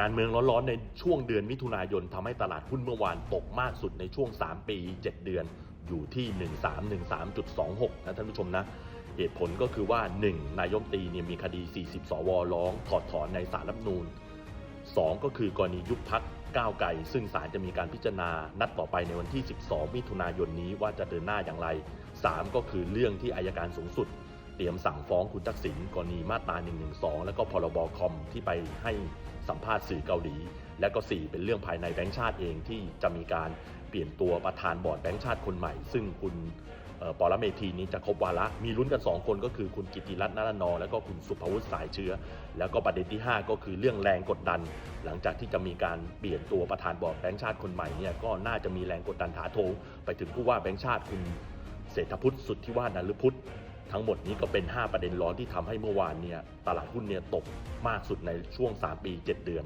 การเมืองร้อนๆในช่วงเดือนมิถุนายนทำให้ตลาดหุ้นเมื่อวานตกมากสุดในช่วง 3 ปี 7 เดือนอยู่ที่ 1313.26 นะท่านผู้ชมนะ เหตุผลก็คือว่า 1. นายมตีเนี่ยมีคดี 40 สวร้อง ถอดถอนในสารรัฐนูญ2ก็คือกรณียุบพักก้าวไกล ซึ่งศาลจะมีการพิจารณา นัดต่อไปในวันที่ 12 มิถุนายนนี้ว่าจะเดินหน้าอย่างไร 3 ก็คือเรื่องที่อายการสูงสุด เตรียมสั่งฟ้องคุณทักษิณกรณีมาตรา112 แล้วก็พรบคอมที่ไปให้ สัมภาษณ์สื่อเกาหลี และก็ 4 เป็นเรื่องภายในแบงก์ชาติเองที่จะมีการเปลี่ยนตัวประธานบอร์ดแบงก์ชาติคนใหม่ ซึ่งคุณเอ่อปรเมธีนี้จะครบวาระมีลุ้นกัน 2 คนก็คือคุณกิติรัตน์นารนองและก็คุณสุภวุฒิสายเชื้อ แล้วก็ประเด็นที่ 5 ก็คือเรื่องแรงกดดัน หลังจากที่จะมีการเปลี่ยนตัวประธานบอร์ดแบงก์ชาติคนใหม่เนี่ยก็น่าจะมีแรงกดดันถาโถมไปถึงผู้ว่าแบงก์ชาติคุณเศรษฐพุทธสุทธิวาฒนฤพุทธ ทั้งหมดนี้ก็เป็น 5 ประเด็นร้อนที่ทำให้เมื่อวานเนี่ยตลาดหุ้นเนี่ยตกมากสุดในช่วง 3 ปี 7 เดือน